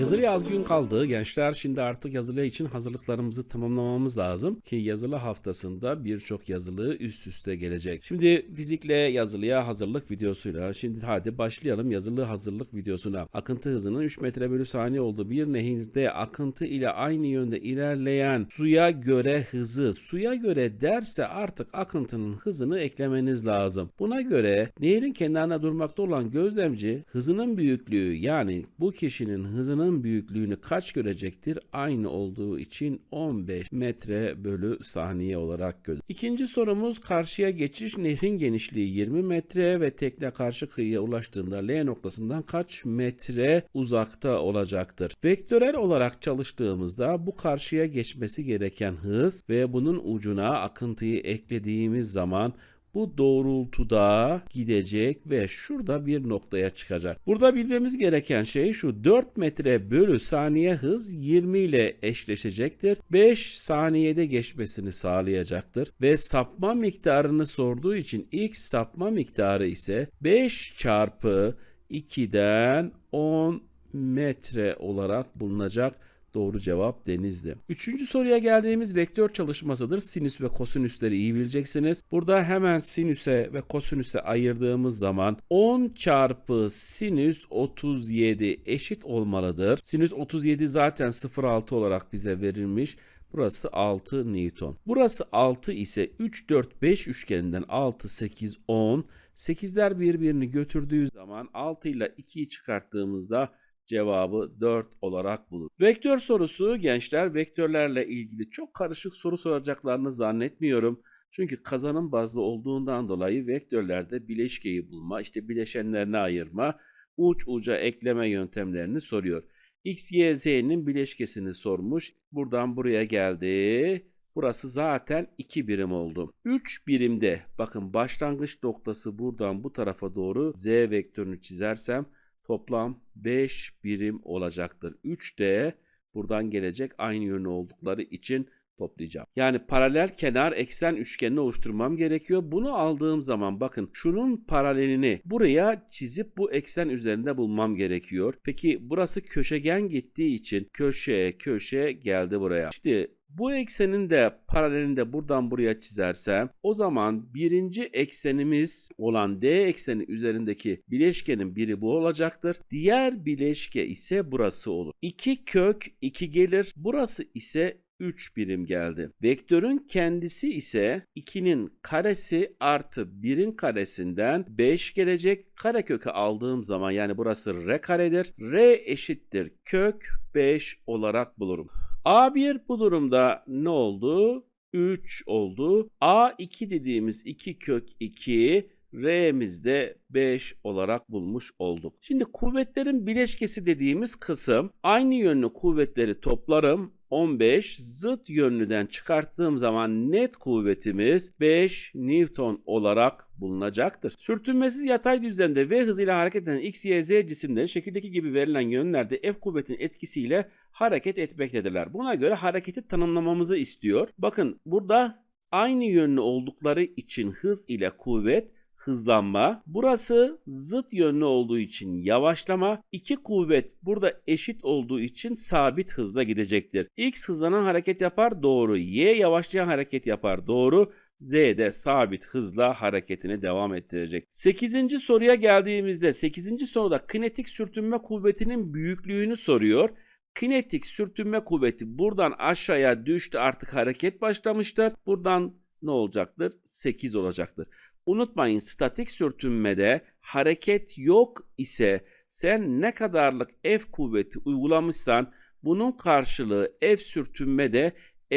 Yazılıya az gün kaldı gençler. Şimdi artık yazılı için hazırlıklarımızı tamamlamamız lazım ki yazılı haftasında birçok yazılı üst üste gelecek. Şimdi fizikle yazılıya hazırlık videosuyla şimdi hadi başlayalım yazılı hazırlık videosuna. Akıntı hızının 3 metre bölü saniye olduğu bir nehirde akıntı ile aynı yönde ilerleyen suya göre hızı suya göre derse artık akıntının hızını eklemeniz lazım. Buna göre nehrin kenarına durmakta olan gözlemci hızının büyüklüğü yani bu kişinin hızının büyüklüğünü kaç görecektir? Aynı olduğu için 15 metre bölü saniye olarak görür. İkinci sorumuz karşıya geçiş nehrin genişliği 20 metre ve tekne karşı kıyıya ulaştığında L noktasından kaç metre uzakta olacaktır? Vektörel olarak çalıştığımızda bu karşıya geçmesi gereken hız ve bunun ucuna akıntıyı eklediğimiz zaman bu doğrultuda gidecek ve şurada bir noktaya çıkacak. Burada bilmemiz gereken şey şu 4 metre bölü saniye hız 20 ile eşleşecektir. 5 saniyede geçmesini sağlayacaktır ve sapma miktarını sorduğu için ilk sapma miktarı ise 5 çarpı 2'den 10 metre olarak bulunacak. Doğru cevap denizdi. Üçüncü soruya geldiğimiz vektör çalışmasıdır. Sinüs ve kosinüsleri iyi bileceksiniz. Burada hemen sinüse ve kosinüse ayırdığımız zaman 10 çarpı sinüs 37 eşit olmalıdır. Sinüs 37 zaten 0,6 olarak bize verilmiş. Burası 6 Newton. Burası 6 ise 3, 4, 5 üçgeninden 6, 8, 10. 8'ler birbirini götürdüğü zaman 6 ile 2'yi çıkarttığımızda cevabı 4 olarak bulur. Vektör sorusu gençler vektörlerle ilgili çok karışık soru soracaklarını zannetmiyorum. Çünkü kazanım bazlı olduğundan dolayı vektörlerde bileşkeyi bulma, işte bileşenlerine ayırma, uç uca ekleme yöntemlerini soruyor. X, Y, Z'nin bileşkesini sormuş. Buradan buraya geldi. Burası zaten 2 birim oldu. 3 birimde bakın başlangıç noktası buradan bu tarafa doğru Z vektörünü çizersem toplam 5 birim olacaktır. 3 de buradan gelecek aynı yönlü oldukları için toplayacağım. Yani paralel kenar eksen üçgenini oluşturmam gerekiyor. Bunu aldığım zaman bakın şunun paralelini buraya çizip bu eksen üzerinde bulmam gerekiyor. Peki burası köşegen gittiği için köşe köşe geldi buraya. Şimdi bu eksenin de paralelini de buradan buraya çizersem o zaman birinci eksenimiz olan D ekseni üzerindeki bileşkenin biri bu olacaktır. Diğer bileşke ise burası olur. 2 kök 2 gelir. Burası ise 3 birim geldi. Vektörün kendisi ise 2'nin karesi artı 1'in karesinden 5 gelecek. Karekökü aldığım zaman yani burası r karedir. r eşittir kök 5 olarak bulurum. A1 bu durumda ne oldu? 3 oldu. A2 dediğimiz 2 kök 2 R'mizde 5 olarak bulmuş olduk. Şimdi kuvvetlerin bileşkesi dediğimiz kısım aynı yönlü kuvvetleri toplarım 15 zıt yönlüden çıkarttığım zaman net kuvvetimiz 5 Newton olarak bulunacaktır. Sürtünmesiz yatay düzlemde v hızıyla hareket eden x, y, z cisimleri şekildeki gibi verilen yönlerde F kuvvetin etkisiyle hareket etmektedirler. Buna göre hareketi tanımlamamızı istiyor. Bakın burada aynı yönlü oldukları için hız ile kuvvet hızlanma. Burası zıt yönlü olduğu için yavaşlama. İki kuvvet burada eşit olduğu için sabit hızla gidecektir. X hızlanan hareket yapar doğru. Y yavaşlayan hareket yapar doğru. Z de sabit hızla hareketini devam ettirecek. 8. soruya geldiğimizde 8. soruda kinetik sürtünme kuvvetinin büyüklüğünü soruyor. Kinetik sürtünme kuvveti buradan aşağıya düştü artık hareket başlamıştır. Buradan ne olacaktır? 8 olacaktır. Unutmayın statik sürtünmede hareket yok ise sen ne kadarlık F kuvveti uygulamışsan bunun karşılığı F sürtünme de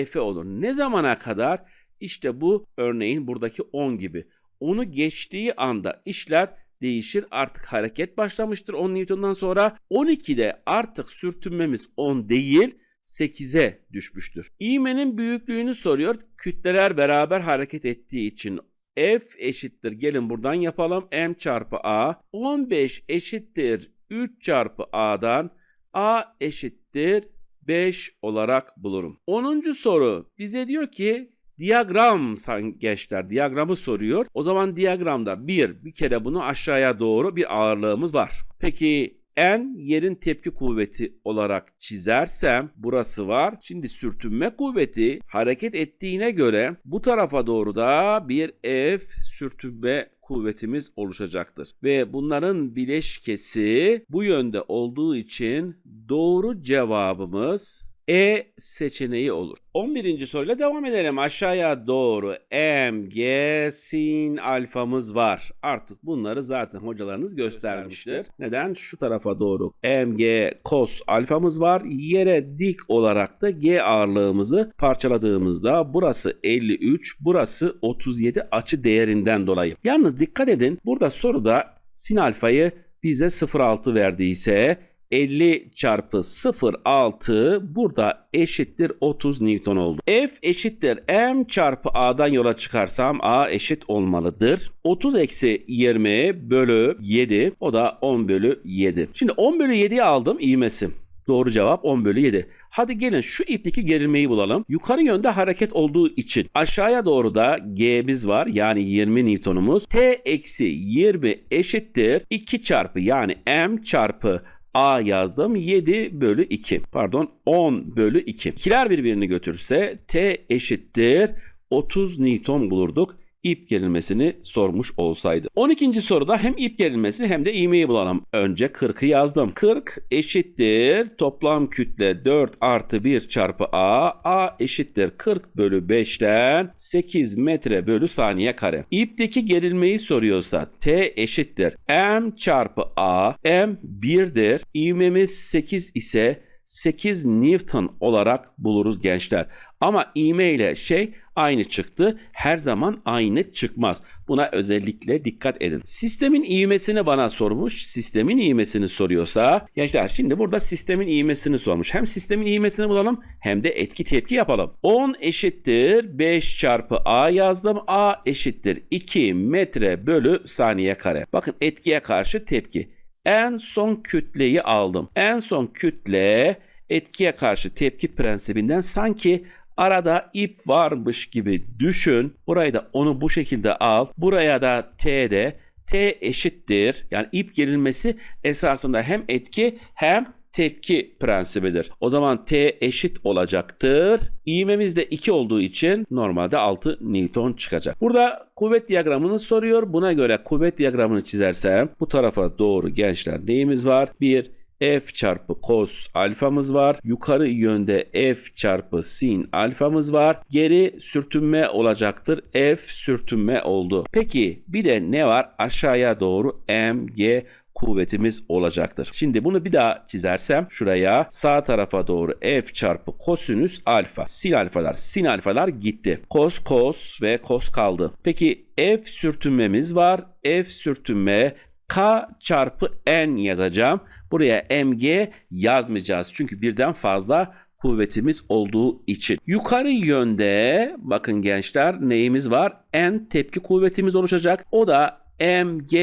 F'e olur. Ne zamana kadar? İşte bu örneğin buradaki 10 gibi. Onu geçtiği anda işler değişir. Artık hareket başlamıştır 10 Newton'dan sonra. 12'de artık sürtünmemiz 10 değil 8'e düşmüştür. İğmenin büyüklüğünü soruyor. Kütleler beraber hareket ettiği için F eşittir gelin buradan yapalım M çarpı A 15 eşittir 3 çarpı A'dan A eşittir 5 olarak bulurum. 10. soru bize diyor ki diyagram gençler diyagramı soruyor. O zaman diyagramda bir bir kere bunu aşağıya doğru bir ağırlığımız var. Peki N yerin tepki kuvveti olarak çizersem burası var. Şimdi sürtünme kuvveti hareket ettiğine göre bu tarafa doğru da bir F sürtünme kuvvetimiz oluşacaktır. Ve bunların bileşkesi bu yönde olduğu için doğru cevabımız E seçeneği olur. 11. soruyla devam edelim. Aşağıya doğru M, G, sin alfamız var. Artık bunları zaten hocalarınız göstermiştir. Neden? Şu tarafa doğru M, G, cos alfamız var. Yere dik olarak da G ağırlığımızı parçaladığımızda burası 53, burası 37 açı değerinden dolayı. Yalnız dikkat edin burada soruda sin alfayı bize 0.6 verdiyse 50 çarpı 0.6 burada eşittir 30 Newton oldu. F eşittir M çarpı A'dan yola çıkarsam A eşit olmalıdır. 30 eksi 20 bölü 7 o da 10 bölü 7. Şimdi 10 bölü 7'yi aldım ivmesi. Doğru cevap 10 bölü 7. Hadi gelin şu ipteki gerilmeyi bulalım. Yukarı yönde hareket olduğu için aşağıya doğru da G'miz var yani 20 Newton'umuz. T eksi 20 eşittir 2 çarpı yani M çarpı A yazdım. 7 bölü 2 pardon 10 bölü 2. İkiler birbirini götürse T eşittir 30 Newton bulurduk ip gerilmesini sormuş olsaydı. 12. soruda hem ip gerilmesini hem de ivmeyi bulalım. Önce 40'ı yazdım. 40 eşittir toplam kütle 4 artı 1 çarpı A. A eşittir 40 bölü 5'ten 8 metre bölü saniye kare. İpteki gerilmeyi soruyorsa T eşittir M çarpı A. M 1'dir. İvmemiz 8 ise 8 Newton olarak buluruz gençler. Ama ivme ile şey aynı çıktı. Her zaman aynı çıkmaz. Buna özellikle dikkat edin. Sistemin ivmesini bana sormuş. Sistemin ivmesini soruyorsa gençler şimdi burada sistemin ivmesini sormuş. Hem sistemin ivmesini bulalım hem de etki tepki yapalım. 10 eşittir 5 çarpı A yazdım. A eşittir 2 metre bölü saniye kare. Bakın etkiye karşı tepki. En son kütleyi aldım. En son kütle etkiye karşı tepki prensibinden sanki arada ip varmış gibi düşün. Burayı da onu bu şekilde al. Buraya da T'de T eşittir. Yani ip gerilmesi esasında hem etki hem tepki prensibidir. O zaman T eşit olacaktır. İğmemiz de 2 olduğu için normalde 6 Newton çıkacak. Burada kuvvet diyagramını soruyor. Buna göre kuvvet diyagramını çizersem bu tarafa doğru gençler neyimiz var? 1 F çarpı cos alfamız var. Yukarı yönde F çarpı sin alfamız var. Geri sürtünme olacaktır. F sürtünme oldu. Peki bir de ne var? Aşağıya doğru M, G kuvvetimiz olacaktır. Şimdi bunu bir daha çizersem şuraya sağ tarafa doğru f çarpı kosinüs alfa. Sin alfalar, sin alfalar gitti. Kos, kos ve kos kaldı. Peki f sürtünmemiz var. F sürtünme K çarpı N yazacağım. Buraya MG yazmayacağız. Çünkü birden fazla kuvvetimiz olduğu için. Yukarı yönde bakın gençler neyimiz var? N tepki kuvvetimiz oluşacak. O da mg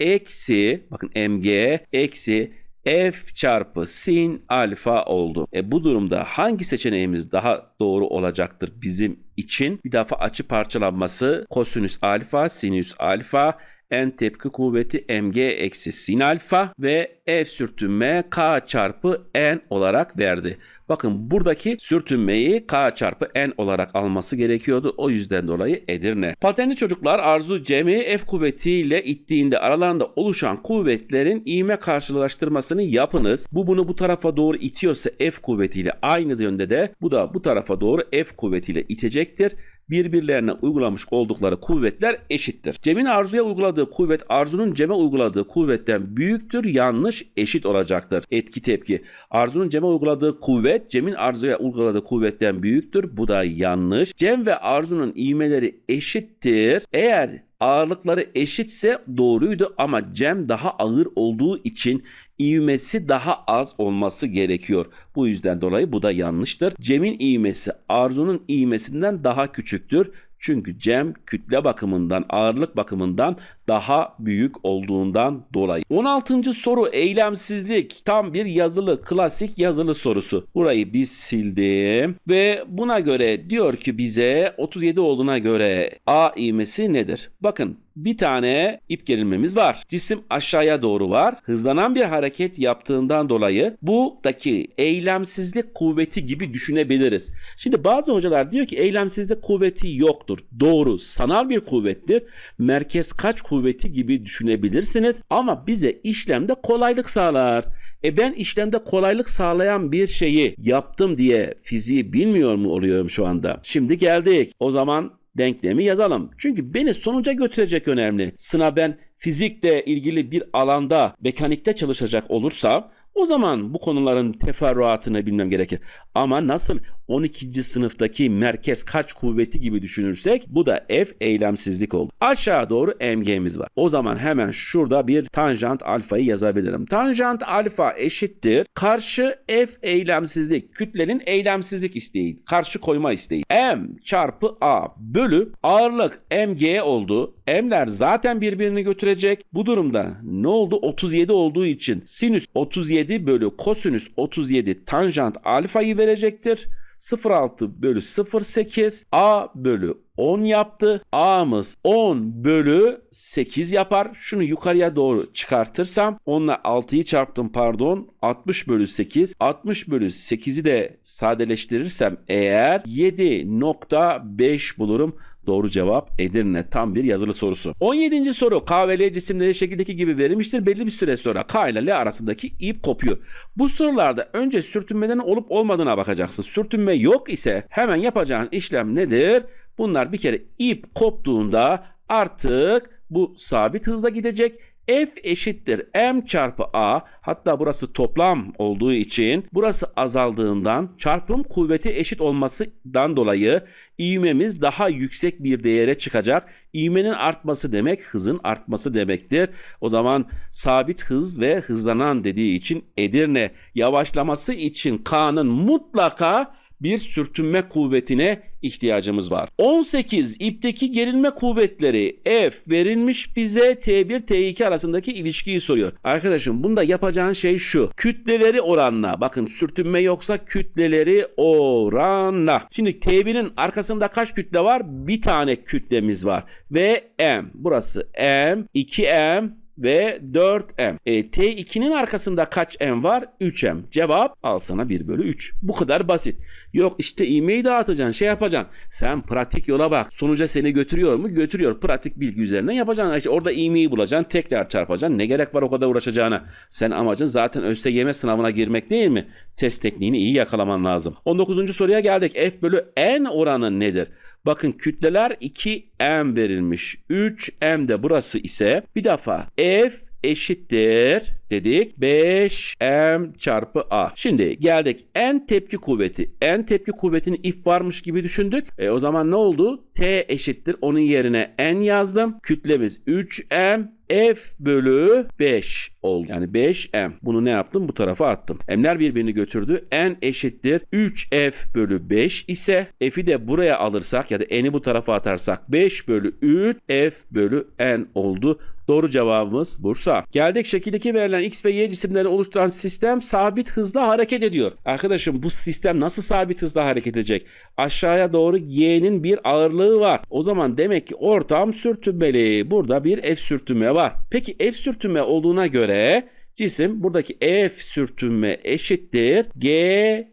eksi bakın mg eksi f çarpı sin alfa oldu. E bu durumda hangi seçeneğimiz daha doğru olacaktır bizim için? Bir defa açı parçalanması kosinüs alfa, sinüs alfa, n tepki kuvveti mg eksi sin alfa ve f sürtünme k çarpı n olarak verdi. Bakın buradaki sürtünmeyi k çarpı n olarak alması gerekiyordu. O yüzden dolayı Edirne. Patenli çocuklar Arzu Cem'i F kuvvetiyle ittiğinde aralarında oluşan kuvvetlerin iğme karşılaştırmasını yapınız. Bu bunu bu tarafa doğru itiyorsa F kuvvetiyle aynı yönde de bu da bu tarafa doğru F kuvvetiyle itecektir birbirlerine uygulamış oldukları kuvvetler eşittir. Cem'in Arzu'ya uyguladığı kuvvet Arzu'nun Cem'e uyguladığı kuvvetten büyüktür, yanlış, eşit olacaktır. Etki tepki. Arzu'nun Cem'e uyguladığı kuvvet Cem'in Arzu'ya uyguladığı kuvvetten büyüktür. Bu da yanlış. Cem ve Arzu'nun ivmeleri eşittir. Eğer ağırlıkları eşitse doğruydu ama Cem daha ağır olduğu için ivmesi daha az olması gerekiyor. Bu yüzden dolayı bu da yanlıştır. Cem'in ivmesi Arzu'nun ivmesinden daha küçüktür. Çünkü Cem kütle bakımından, ağırlık bakımından daha büyük olduğundan dolayı. 16. soru eylemsizlik. Tam bir yazılı, klasik yazılı sorusu. Burayı biz sildim ve buna göre diyor ki bize 37 olduğuna göre A ivmesi nedir? Bakın bir tane ip gerilmemiz var. Cisim aşağıya doğru var. Hızlanan bir hareket yaptığından dolayı buradaki eylemsizlik kuvveti gibi düşünebiliriz. Şimdi bazı hocalar diyor ki eylemsizlik kuvveti yoktur. Doğru. Sanal bir kuvvettir. Merkez kaç kuvveti gibi düşünebilirsiniz ama bize işlemde kolaylık sağlar. E ben işlemde kolaylık sağlayan bir şeyi yaptım diye fiziği bilmiyor mu oluyorum şu anda? Şimdi geldik. O zaman denklemi yazalım. Çünkü beni sonuca götürecek önemli. Sınav ben fizikle ilgili bir alanda mekanikte çalışacak olursam o zaman bu konuların teferruatını bilmem gerekir. Ama nasıl 12. sınıftaki merkez kaç kuvveti gibi düşünürsek bu da F eylemsizlik oldu. Aşağı doğru mg'miz var. O zaman hemen şurada bir tanjant alfayı yazabilirim. Tanjant alfa eşittir. Karşı F eylemsizlik. Kütlenin eylemsizlik isteği. Karşı koyma isteği. M çarpı A bölü ağırlık mg oldu. M'ler zaten birbirini götürecek. Bu durumda ne oldu? 37 olduğu için sinüs 37 bölü kosinüs 37 tanjant alfayı verecektir. 0,6 bölü 0,8 A bölü 10 yaptı. A'mız 10 bölü 8 yapar. Şunu yukarıya doğru çıkartırsam 10 ile 6'yı çarptım pardon. 60 bölü 8. 60 bölü 8'i de sadeleştirirsem eğer 7.5 bulurum. Doğru cevap Edirne tam bir yazılı sorusu. 17. soru K ve L cisimleri şekildeki gibi verilmiştir. Belli bir süre sonra K ile L arasındaki ip kopuyor. Bu sorularda önce sürtünmeden olup olmadığına bakacaksın. Sürtünme yok ise hemen yapacağın işlem nedir? Bunlar bir kere ip koptuğunda artık bu sabit hızla gidecek. F eşittir m çarpı a hatta burası toplam olduğu için burası azaldığından çarpım kuvveti eşit olmasından dolayı ivmemiz daha yüksek bir değere çıkacak. İvmenin artması demek hızın artması demektir. O zaman sabit hız ve hızlanan dediği için Edirne yavaşlaması için K'nın mutlaka bir sürtünme kuvvetine ihtiyacımız var. 18 ipteki gerilme kuvvetleri F verilmiş bize T1 T2 arasındaki ilişkiyi soruyor. Arkadaşım bunda yapacağın şey şu. Kütleleri oranla. Bakın sürtünme yoksa kütleleri oranla. Şimdi T1'in arkasında kaç kütle var? Bir tane kütlemiz var. Ve M. Burası M, 2M, ve 4m. E, T2'nin arkasında kaç m var? 3m. Cevap al sana 1 bölü 3. Bu kadar basit. Yok işte ivmeyi dağıtacaksın şey yapacaksın. Sen pratik yola bak. Sonuca seni götürüyor mu? Götürüyor. Pratik bilgi üzerine yapacaksın. İşte orada ivmeyi bulacaksın. Tekrar çarpacaksın. Ne gerek var o kadar uğraşacağına? Sen amacın zaten ÖSYM sınavına girmek değil mi? Test tekniğini iyi yakalaman lazım. 19. soruya geldik. F bölü n oranı nedir? Bakın kütleler 2m verilmiş. 3m de burası ise bir defa f eşittir dedik 5m çarpı a. Şimdi geldik n tepki kuvveti. n tepki kuvvetinin if varmış gibi düşündük. E, o zaman ne oldu? t eşittir onun yerine n yazdım. Kütlemiz 3m F bölü 5 oldu. Yani 5M. Bunu ne yaptım? Bu tarafa attım. M'ler birbirini götürdü. N eşittir 3F bölü 5 ise F'i de buraya alırsak ya da N'i bu tarafa atarsak 5 bölü 3 F bölü N oldu. Doğru cevabımız Bursa. Geldik şekildeki verilen X ve Y cisimleri oluşturan sistem sabit hızla hareket ediyor. Arkadaşım bu sistem nasıl sabit hızla hareket edecek? Aşağıya doğru Y'nin bir ağırlığı var. O zaman demek ki ortam sürtünmeli. Burada bir F sürtünme var. Peki F sürtünme olduğuna göre cisim buradaki F sürtünme eşittir G,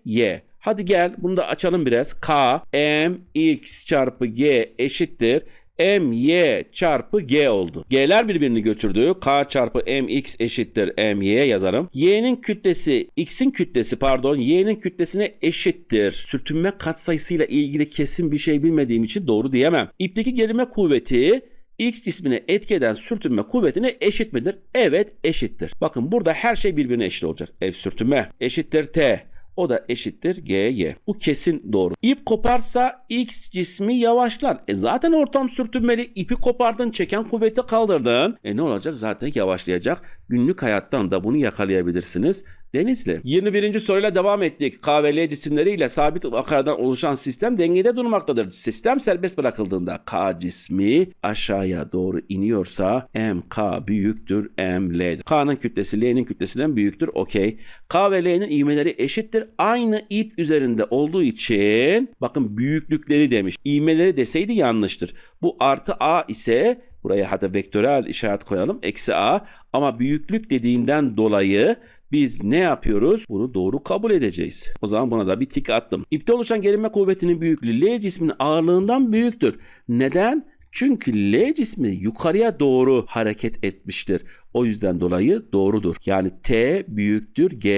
Y. Hadi gel bunu da açalım biraz. K, M, X çarpı G eşittir m y çarpı g oldu. G'ler birbirini götürdü. K çarpı m x eşittir m y yazarım. Y'nin kütlesi x'in kütlesi pardon y'nin kütlesine eşittir. Sürtünme katsayısıyla ilgili kesin bir şey bilmediğim için doğru diyemem. İpteki gerilme kuvveti X cismine etki eden sürtünme kuvvetine eşit midir? Evet eşittir. Bakın burada her şey birbirine eşit olacak. F sürtünme eşittir T. O da eşittir GY. Bu kesin doğru. İp koparsa X cismi yavaşlar. E zaten ortam sürtünmeli. İpi kopardın, çeken kuvveti kaldırdın. E ne olacak? Zaten yavaşlayacak. Günlük hayattan da bunu yakalayabilirsiniz. Denizli. 21. soruyla devam ettik. K ve L cisimleriyle sabit akardan oluşan sistem dengede durmaktadır. Sistem serbest bırakıldığında K cismi aşağıya doğru iniyorsa MK büyüktür ML. K'nın kütlesi L'nin kütlesinden büyüktür. Okey. K ve L'nin ivmeleri eşittir. Aynı ip üzerinde olduğu için bakın büyüklükleri demiş. İvmeleri deseydi yanlıştır. Bu artı A ise Buraya hatta vektörel işaret koyalım. Eksi a. Ama büyüklük dediğinden dolayı biz ne yapıyoruz? Bunu doğru kabul edeceğiz. O zaman buna da bir tik attım. İpte oluşan gerilme kuvvetinin büyüklüğü L cisminin ağırlığından büyüktür. Neden? Çünkü L cismi yukarıya doğru hareket etmiştir. O yüzden dolayı doğrudur. Yani T büyüktür G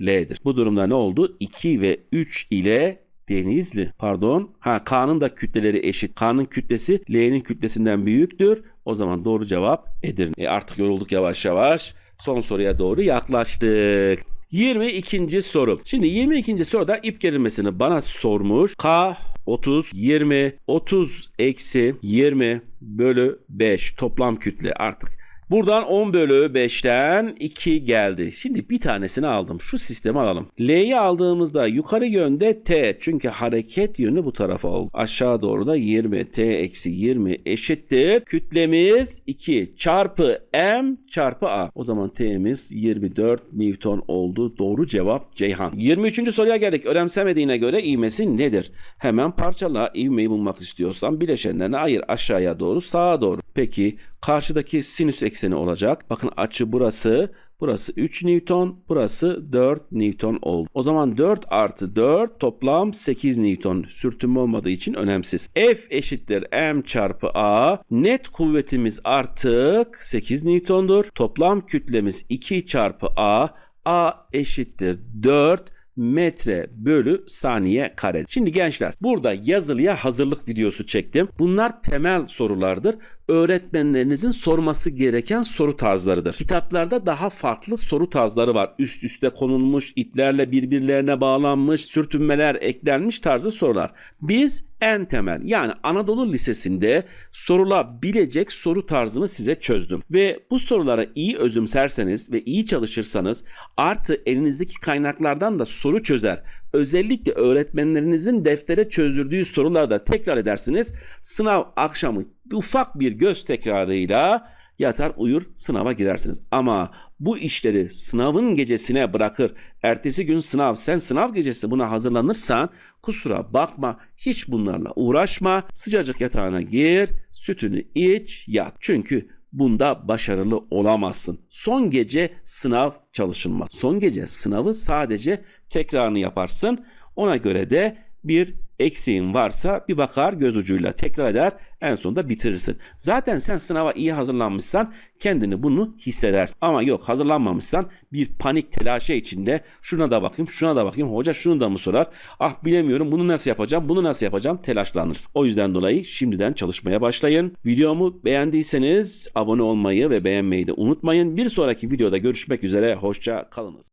L'dir. Bu durumda ne oldu? 2 ve 3 ile Denizli. Pardon. Ha K'nın da kütleleri eşit. K'nın kütlesi L'nin kütlesinden büyüktür. O zaman doğru cevap Edirne. E artık yorulduk yavaş yavaş. Son soruya doğru yaklaştık. 22. soru. Şimdi 22. soruda ip gerilmesini bana sormuş. K 30, 20, 30 eksi 20 bölü 5 toplam kütle artık. Buradan 10 bölü 5'ten 2 geldi. Şimdi bir tanesini aldım. Şu sistemi alalım. L'yi aldığımızda yukarı yönde T. Çünkü hareket yönü bu tarafa oldu. Aşağı doğru da 20. T eksi 20 eşittir. Kütlemiz 2 çarpı M çarpı A. O zaman T'miz 24 Newton oldu. Doğru cevap Ceyhan. 23. soruya geldik. Önemsemediğine göre ivmesi nedir? Hemen parçala. İvmeyi bulmak istiyorsan bileşenlerini ayır aşağıya doğru sağa doğru. Peki karşıdaki sinüs ekseni olacak. Bakın açı burası. Burası 3 Newton, burası 4 Newton oldu. O zaman 4 artı 4 toplam 8 Newton. Sürtünme olmadığı için önemsiz. F eşittir M çarpı A. Net kuvvetimiz artık 8 Newton'dur. Toplam kütlemiz 2 çarpı A. A eşittir 4 metre bölü saniye kare. Şimdi gençler burada yazılıya hazırlık videosu çektim. Bunlar temel sorulardır. Öğretmenlerinizin sorması gereken soru tarzlarıdır. Kitaplarda daha farklı soru tarzları var. Üst üste konulmuş, iplerle birbirlerine bağlanmış, sürtünmeler eklenmiş tarzı sorular. Biz en temel yani Anadolu Lisesi'nde sorulabilecek soru tarzını size çözdüm. Ve bu sorulara iyi özümserseniz ve iyi çalışırsanız artı elinizdeki kaynaklardan da soru çözer. Özellikle öğretmenlerinizin deftere çözdürdüğü sorularda tekrar edersiniz. Sınav akşamı ufak bir göz tekrarıyla yatar uyur sınava girersiniz. Ama bu işleri sınavın gecesine bırakır. Ertesi gün sınav sen sınav gecesi buna hazırlanırsan kusura bakma hiç bunlarla uğraşma. Sıcacık yatağına gir sütünü iç yat. Çünkü bunda başarılı olamazsın. Son gece sınav çalışılmaz. Son gece sınavı sadece tekrarını yaparsın. Ona göre de bir eksiğin varsa bir bakar göz ucuyla tekrar eder en sonunda bitirirsin. Zaten sen sınava iyi hazırlanmışsan kendini bunu hissedersin. Ama yok hazırlanmamışsan bir panik telaşe içinde şuna da bakayım şuna da bakayım hoca şunu da mı sorar? Ah bilemiyorum bunu nasıl yapacağım bunu nasıl yapacağım telaşlanırsın. O yüzden dolayı şimdiden çalışmaya başlayın. Videomu beğendiyseniz abone olmayı ve beğenmeyi de unutmayın. Bir sonraki videoda görüşmek üzere hoşça kalınız.